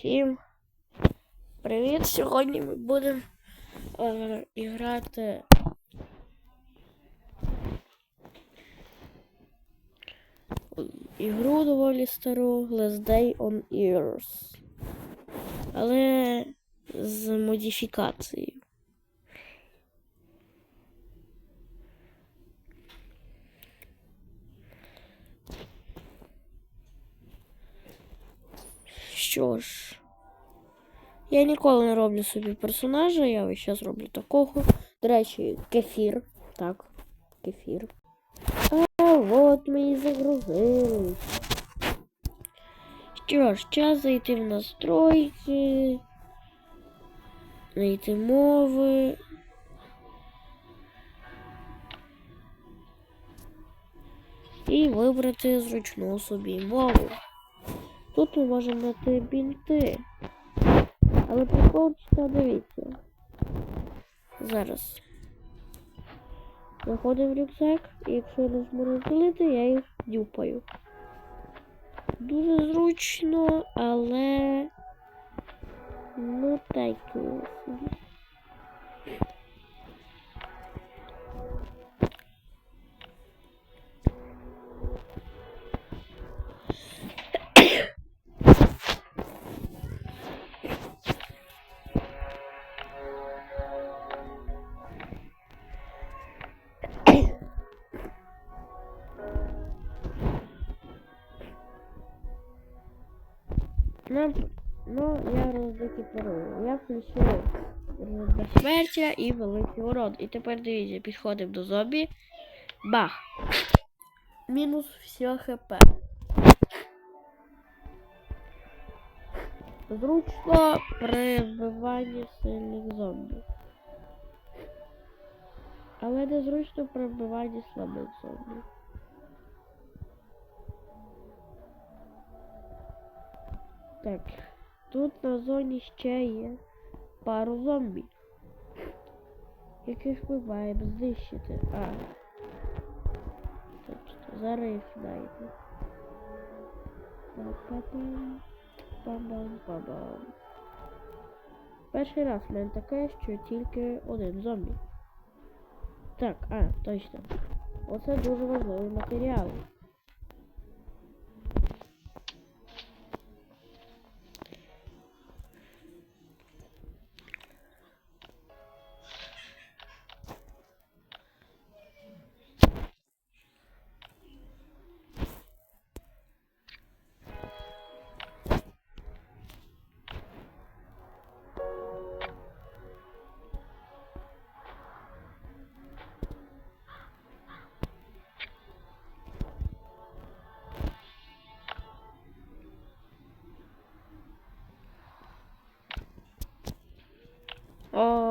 Всім привіт! Сьогодні ми будемо е, іграти ігру доволі стару Let's Day on Earth. Але з модифікацією. Що ж, я ніколи не роблю собі персонажа, я ось зараз роблю такого. До речі, кефір. Так, кефір. А от ми і загрузились. Що ж, час зайти в настройки. Знайти мови. І вибрати зручну собі мову. Тут ми можемо знайти бінти. Але прикол що дивіться. Зараз. Заходимо в рюкзак, і якщо я нажму розділити, я їх дюпаю. Дуже зручно, але ну так собі. Я безсмертя і великий урон. І тепер дивіться, підходимо до зомбі. Бах! Мінус все хп. Зручно при вбиванні сильних зомбі. Але не зручно при вбиванні слабих зомбі. Так, тут на зоні ще є пару зомбі. Яких ми маємо знищити. А. Точно, зараз їх знайду. Пам-пам-пам. Перший раз в мене таке, що тільки один зомбі. Так, а, точно. Оце дуже важливий матеріал.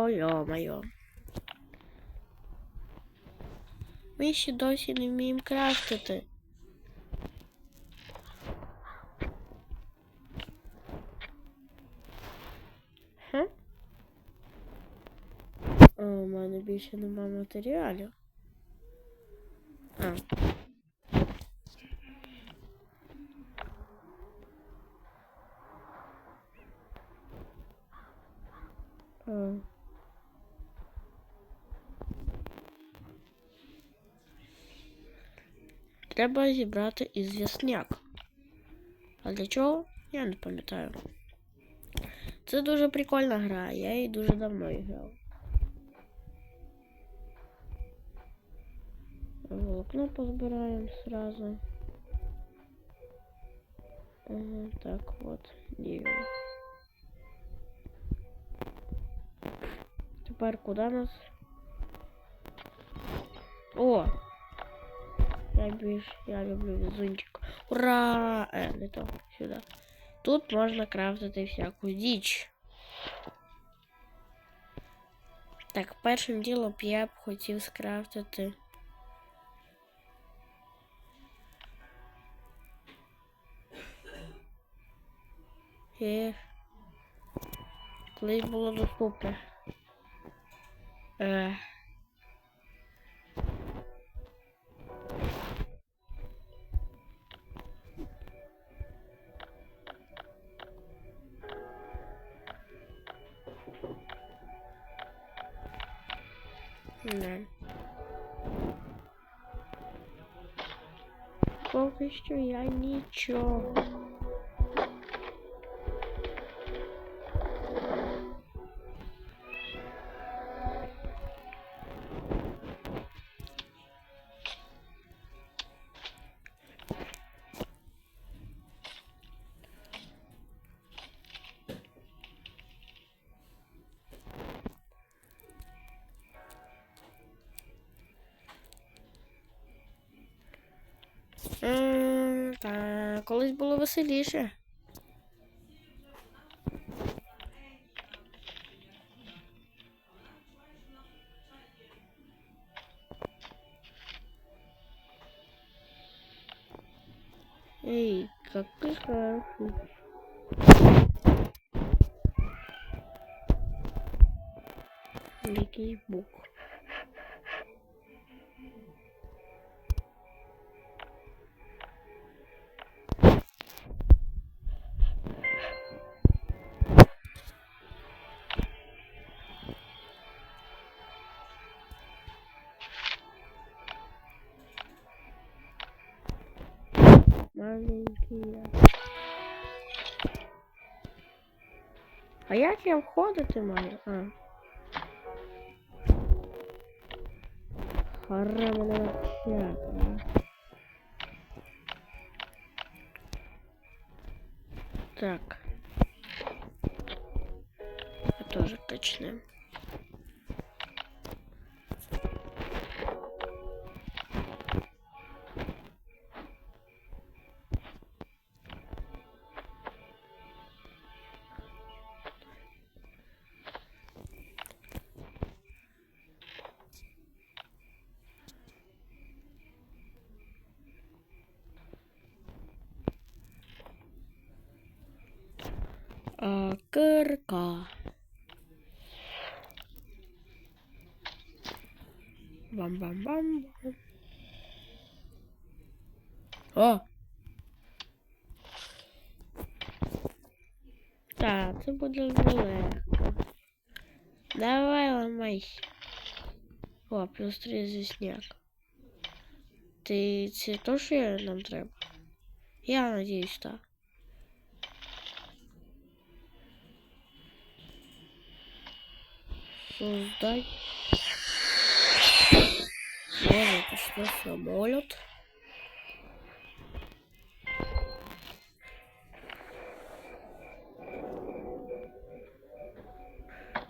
Йо-моє. Ми ще досі не вміємо крафтити. Ха? О, у мене більше нема матеріалів. А. Треба зібрати ізвісняк. А для чого? Я не пам'ятаю. Це дуже прикольна гра, я її дуже давно грав. Волокно позбираємо сразу. Ага, так вот, дивно. Тепер куди нас? О! Я більш, я люблю везунчик. Ура! Е, не то, сюди. Тут можна крафтити всяку діч. Так, першим ділом я б хотів скрафтити. Ех. Колись було доступно. Ех. Почнемо. Поки що я нічого. Та колись було веселіше. Маленький. я. А як я входити маю? А. Хара мене навчати. Так. Я тоже точно. Кирка. Бам-бам-бам. О! Так, це буде легко. Давай ламайся. О, плюс три звісняк. Ти це то, що нам треба? Я надіюсь, так. Создать. Боже, это что, самолет?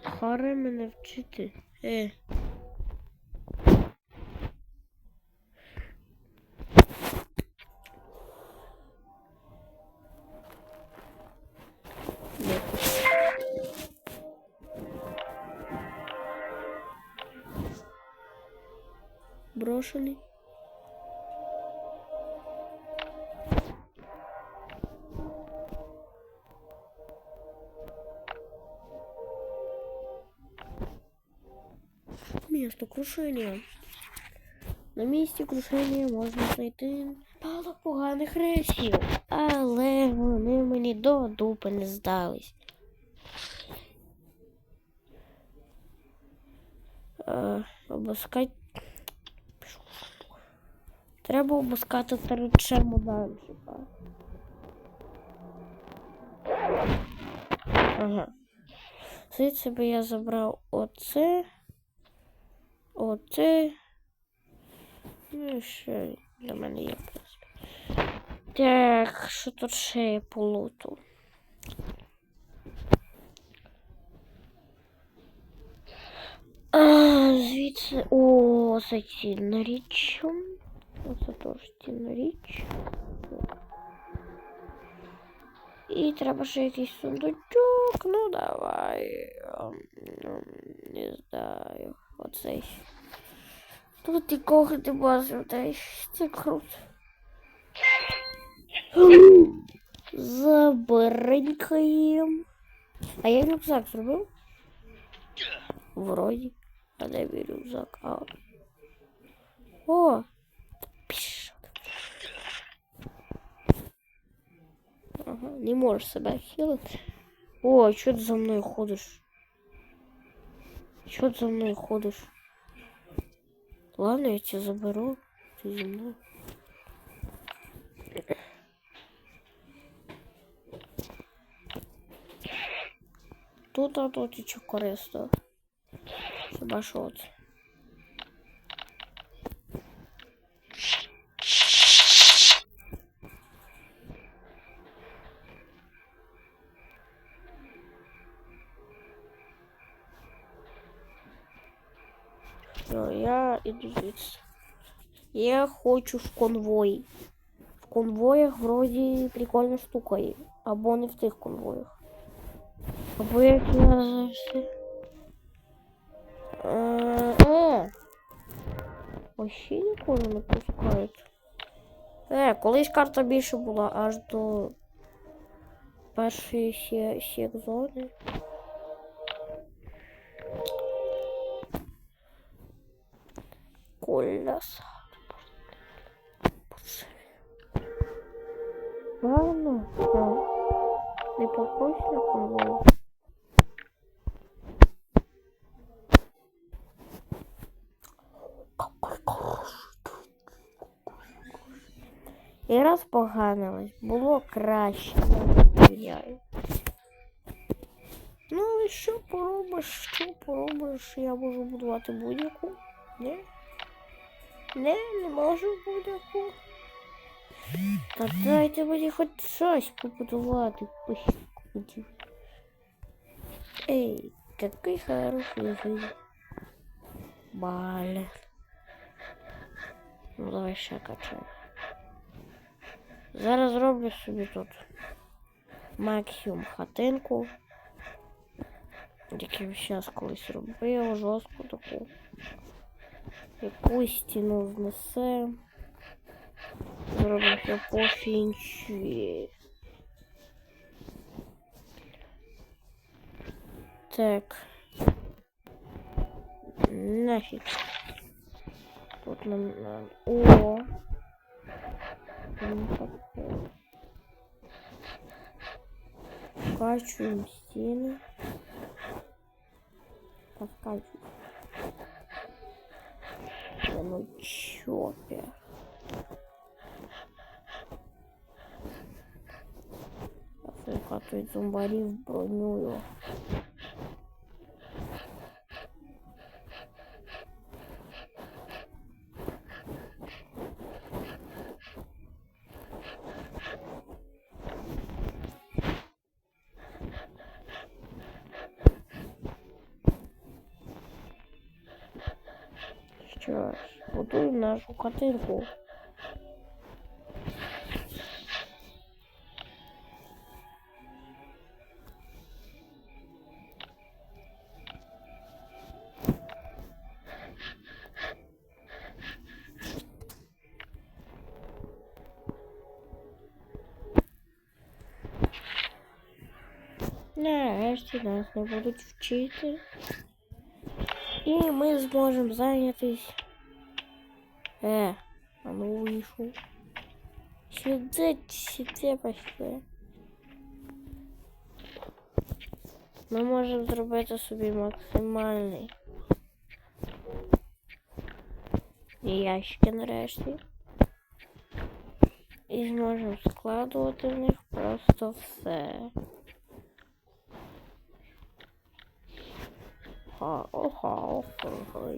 Харе мене вчити. Е. Брошений. Место крушения. На місці крушення можна знайти мало поганих речів, але вони мені до дупи не здались. Е, обыскать. Треба обыскати речем далі. Ага. Звідси би я забрав оце. Оце. Ну і ще для мене є в принципі. Так, що тут ще є по луту? А, звідси. О, це цінна річ. Оце теж цінна річ. І треба ще якийсь сундучок. Ну давай. ем, ем, Не знаю. Оцей. Тут нікого не бачив, та це круто. Забринькаємо. А я рюкзак зробив? Вроді. А де мій рюкзак? А. О! Ага, не можеш себе хілити. О, що ти за мною ходиш? Що ти за мною ходиш? Ладно, я тебя заберу. Ты зі мною. Тут а тут що корисно. Хіба що це? Я іду звідси. Я хочу в конвой. В конвоях вроді прикольна штука є. Або не в тих конвоях. Або як я завжди. Е, е. Вообще ніколи не пускають. Е, колись карта більше була аж до першої сік зони. Коляс. Ладно. Не конвой. І раз поганилось, було краще, довіряю. Ну і що поробиш, що поробиш, я можу будувати будь-яку. Не? Не, не можу будь-яку. Та дайте мені хоч щось побудувати. Ей, какой хороший жизнь. Блин. Ну давай ще качай. Зараз зроблю собі тут максимум хатинку. Яку зараз колись робив, жорстку таку. Якусь стіну знесе. Зроблю все пофінчі. Так. Нафиг. Тут нам надо. О! Вкачиваем стены. Подкачиваем. Ну чё, пя. Закатывает зомбари Що ж, будуємо нашу хатинку. Нарешті нас не будуть вчити. І ми зможемо зайнятись. Е, а ну вийшов. Сюди, сюди пішли. Ми можемо зробити собі максимальний. Ящики нарешті. І зможемо складувати в них просто все. Ха, oha, oha, oha.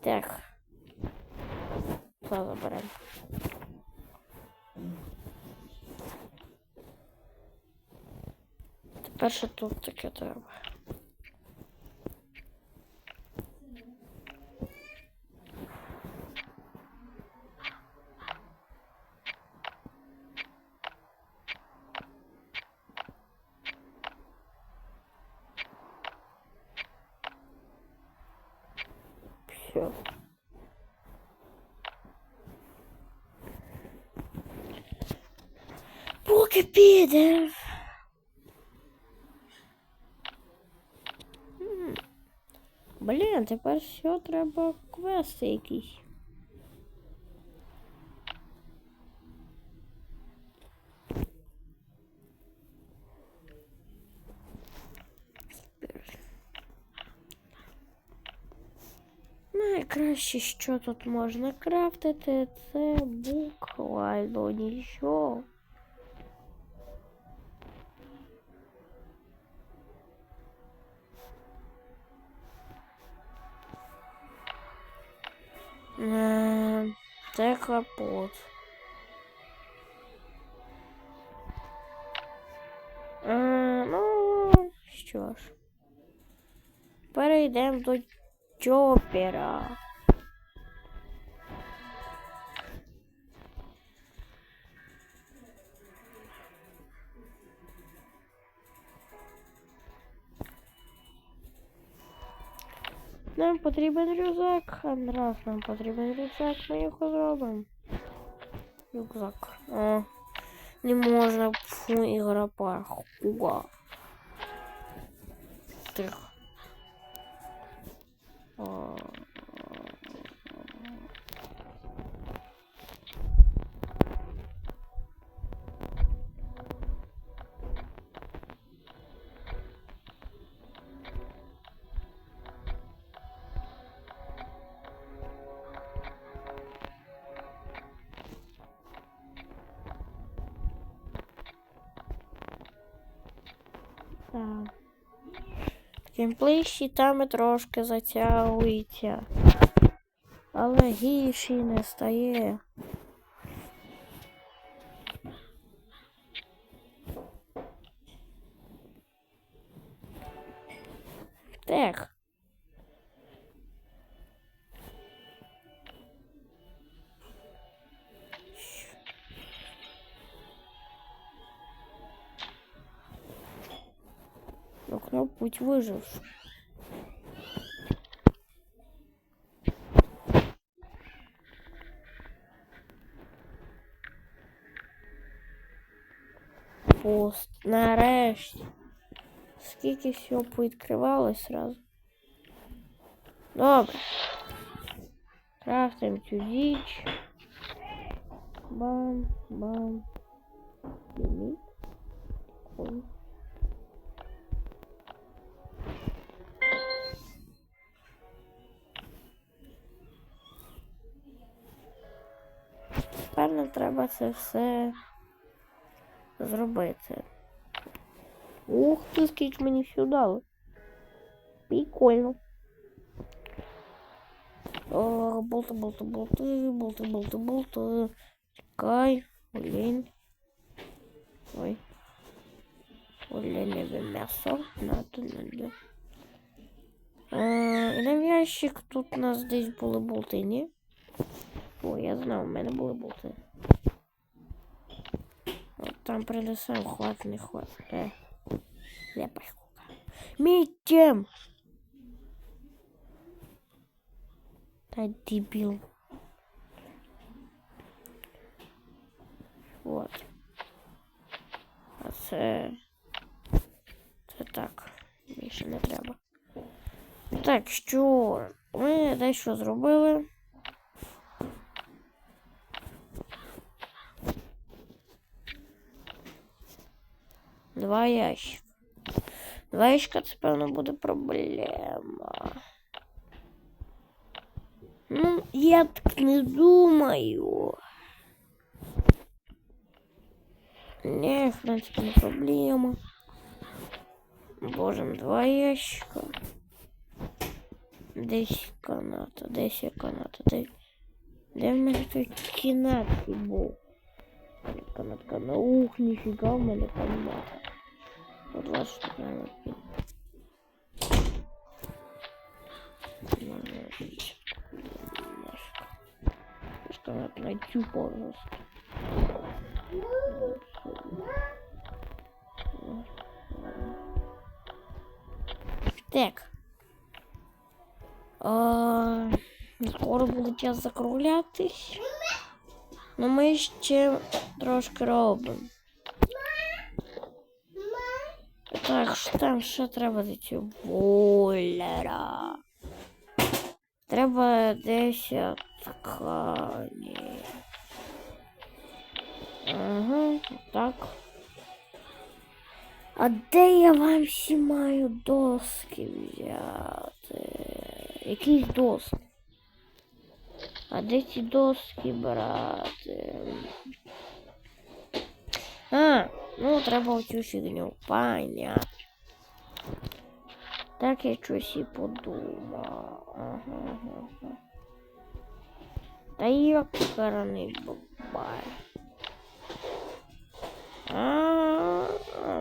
Так. Це заберемо. Тепер ще тут таке треба. Підер. Блін, тепер все треба квести якісь. Найкраще, що тут можна крафтити, це буквально нічого. Перейдемо до чопера. Нам потрібен рюкзак, а раз нам потрібен рюкзак, ми його зробимо. Рюкзак. О, не можна фу, ігра паркура. Тихо. О. Геймплей щитами трошки затягується. Але гірший не стає. Окно путь выживших. Пост. Нарешті. Скільки всього повідкривалось сразу. Добре. Крафтим цю діч. Бам, бам. Ліміт. Ой. Треба це все зробити. Ух ти, скільки мені все дали. Прикольно. О, болти, болти, болти, болти, болти, болти. Чекай, олень. Ой. Оленеве м'ясо. Надо, надо. А, і на ящик тут у нас десь були болти, ні? О, я знав, у мене були болти. От там принесем, хват, не хват. Е. Я пошку. Мітєм! Та дебіл. Вот. А це... Це так. Більше не треба. Так, що? Ми дещо зробили. Два ящика. Два ящика це, певно, буде проблема. Ну, я так не думаю. Не, в принципе, не проблема. Боже, два ящика. Десь каната, десь є каната, де, де в мене той кінат був? Канатка на ух, ніфіга в мене каната. Два штуки надо пить. Немножко надо найти, пожалуйста. Так. Скоро буде час закруглятись. Ну ми ще трошки робимо. Так, що там ще треба за цю бойлера? Треба 10 тканей. Ага, так. А де я вам всі маю доски взяти? Якісь доски? А де ці доски брати? А, ну треба оцю фігню. Понятно. Так я щось і подумав. Ага, ага, ага. Та як не буває. А,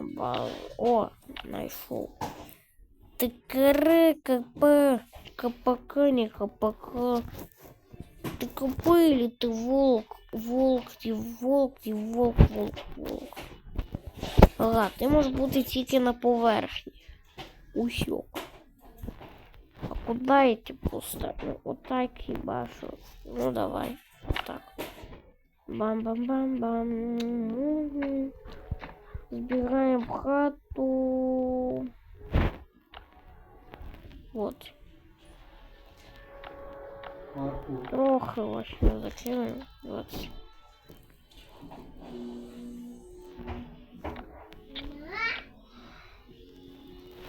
бал. О, знайшов. Тикри, КП, КПК, не КПК. Ты КП или ты волк? Волк, ты волк, ти волк, волк, волк. Ага, ти можеш бути тільки на поверхні. усек. А куда эти тебе? Ну, вот так и башу. Ну давай. Вот так. Бам-бам-бам-бам. Угу. Сбираем хату. Вот. Трохи вообще закинем. 20.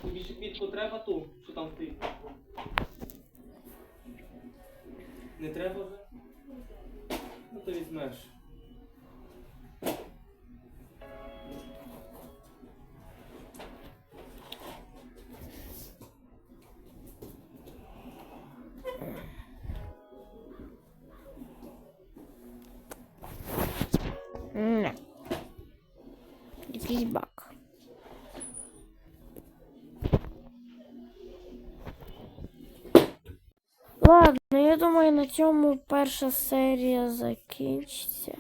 Тобі квітку треба ту, що там ти? Не треба вже? Ну то візьмеш. Цьому перша серія закінчиться.